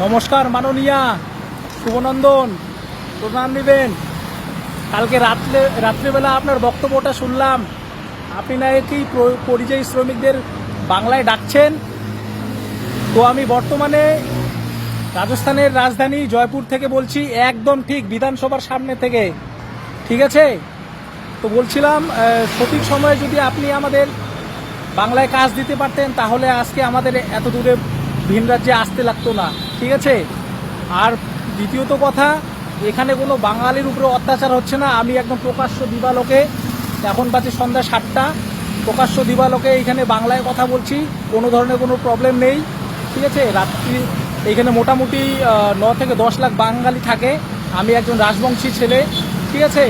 নমস্কার মাননীয়া, শুভনন্দন, প্রণাম নেবেন। কালকে রাত্রে, রাত্রিবেলা আপনার বক্তব্যটা শুনলাম। আপনি নাকি প্র- পরিযায়ী শ্রমিকদের বাংলায় ডাকছেন? তো আমি বর্তমানে রাজস্থানের রাজধানী জয়পুর থেকে বলছি, একদম ঠিক বিধানসভার সামনে থেকে। ঠিক আছে? তো বলছিলাম সঠিক সময়ে যদি আপনি আমাদের বাংলায় কাজ দিতে পারতেন, তাহলে আজকে আমাদের এত দূরে ভিন রাজ্যে আসতে লাগতো না। ঠিক আছে? আর দ্বিতীয়ত কথা, এখানে কোনো বাঙালির উপরে অত্যাচার হচ্ছে না। আমি একদম প্রকাশ্য দিবালোকে, এখন বাজে সন্ধ্যা সাতটা, প্রকাশ্য দিবালোকে এখানে বাংলায় কথা বলছি, কোনো ধরনের কোনো প্রবলেম নেই, ঠিক আছে? রাত্রি, এখানে মোটামুটি ন থেকে দশ লাখ বাঙালি থাকে। আমি একজন রাজবংশী ছেলে, ঠিক আছে?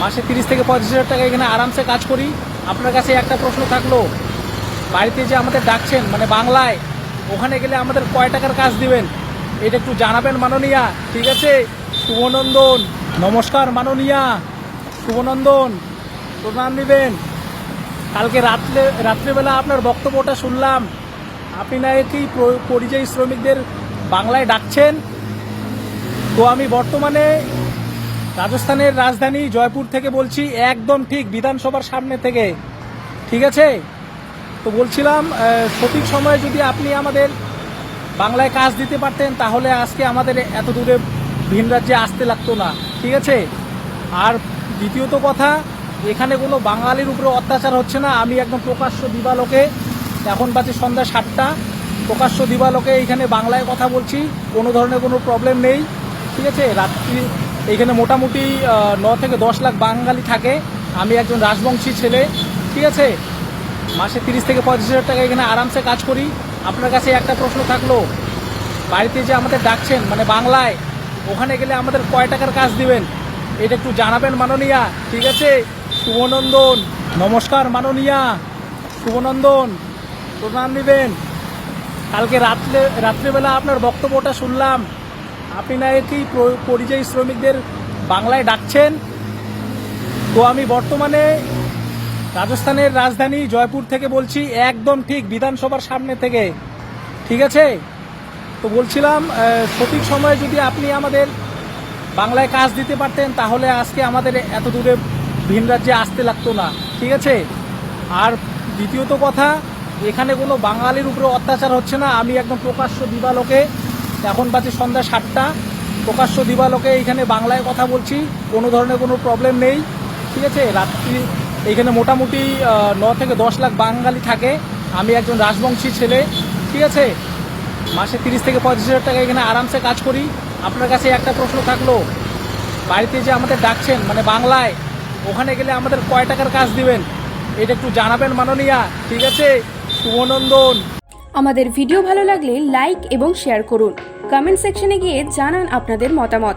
মাসে তিরিশ থেকে পঁয়ত্রিশ হাজার টাকা এখানে আরামসে কাজ করি। আপনার কাছে একটা প্রশ্ন থাকল, বাড়িতে যে আমাদের ডাকছেন মানে বাংলায় ওখানে গেলে আমাদের কয় টাকার কাজ দিবেন? এটা একটু জানাবেন মাননীয়া, ঠিক আছে? শুভনন্দন, নমস্কার মাননীয়া, শুভনন্দন, প্রণাম নেবেন। কালকে রাত্রে, রাত্রিবেলা আপনার বক্তব্যটা শুনলাম। আপনি নাকি প্র- পরিযায়ী শ্রমিকদের বাংলায় ডাকছেন? তো আমি বর্তমানে রাজস্থানের রাজধানী জয়পুর থেকে বলছি, একদম ঠিক বিধানসভার সামনে থেকে। ঠিক আছে? তো বলছিলাম সঠিক সময়ে যদি আপনি আমাদের বাংলায় কাজ দিতে পারতেন, তাহলে আজকে আমাদের এত দূরে ভিন রাজ্যে আসতে লাগতো না, ঠিক আছে? আর দ্বিতীয়ত কথা, এখানে কোনো বাঙালির উপরে অত্যাচার হচ্ছে না, আমি একদম প্রকাশ্য দিবালোকে, এখন বাজে সন্ধ্যা সাতটা, প্রকাশ্য দিবালোকে এখানে বাংলায় কথা বলছি, কোনো ধরনের কোনো প্রবলেম নেই, ঠিক আছে? রাত্রি, এখানে মোটামুটি ন থেকে দশ লাখ বাঙালি থাকে, আমি একজন রাজবংশী ছেলে, ঠিক আছে? মাসে তিরিশ থেকে পঁয়ত্রিশ হাজার টাকা এখানে আরামসে কাজ করি। আপনার কাছে একটা প্রশ্ন থাকল, বাড়িতে যে আমাদের ডাকছেন মানে বাংলায়, ওখানে গেলে আমাদের কয় টাকার কাজ দিবেন? এটা একটু জানাবেন মাননীয়া, ঠিক আছে? শুভনন্দন, নমস্কার মাননীয়া, শুভনন্দন, প্রণাম নেবেন। কালকে রাত্রে, রাত্রিবেলা আপনার বক্তব্যটা শুনলাম। আপনি নাকি প্র- পরিযায়ী শ্রমিকদের বাংলায় ডাকছেন? তো আমি বর্তমানে রাজস্থানের রাজধানী জয়পুর থেকে বলছি, একদম ঠিক বিধানসভার সামনে থেকে। ঠিক আছে? তো বলছিলাম সঠিক সময়ে যদি আপনি আমাদের বাংলায় কাজ দিতে পারতেন, তাহলে আজকে আমাদের এত দূরে ভিন রাজ্যে আসতে লাগতো না। ঠিক আছে? আর দ্বিতীয়ত কথা, এখানে কোনো বাঙালির উপরে অত্যাচার হচ্ছে না। আমি একদম প্রকাশ্য দিবালোকে, এখন বাজে সন্ধ্যা সাতটা, প্রকাশ্য দিবালোকে এখানে বাংলায় কথা বলছি, কোনো ধরনের কোনো প্রবলেম নেই। ঠিক আছে? রাত্রি এখানে মোটামুটি ন থেকে দশ লাখ বাঙালি থাকে। আমি একজন রাজবংশী ছেলে, ঠিক আছে? মাসে তিরিশ থেকে পঁয়ত্রিশ হাজার টাকা এখানে আরামসে কাজ করি। আপনার কাছে একটা প্রশ্ন থাকল, বাড়িতে যে আমাদের ডাকছেন মানে বাংলায়, ওখানে গেলে আমাদের কয় টাকার কাজ দিবেন? এটা একটু জানাবেন মাননীয়া, ঠিক আছে? শুভনন্দন। আমাদের ভিডিও ভালো লাগলে লাইক এবং শেয়ার করুন। কমেন্ট সেকশনে গিয়ে জানান আপনাদের মতামত।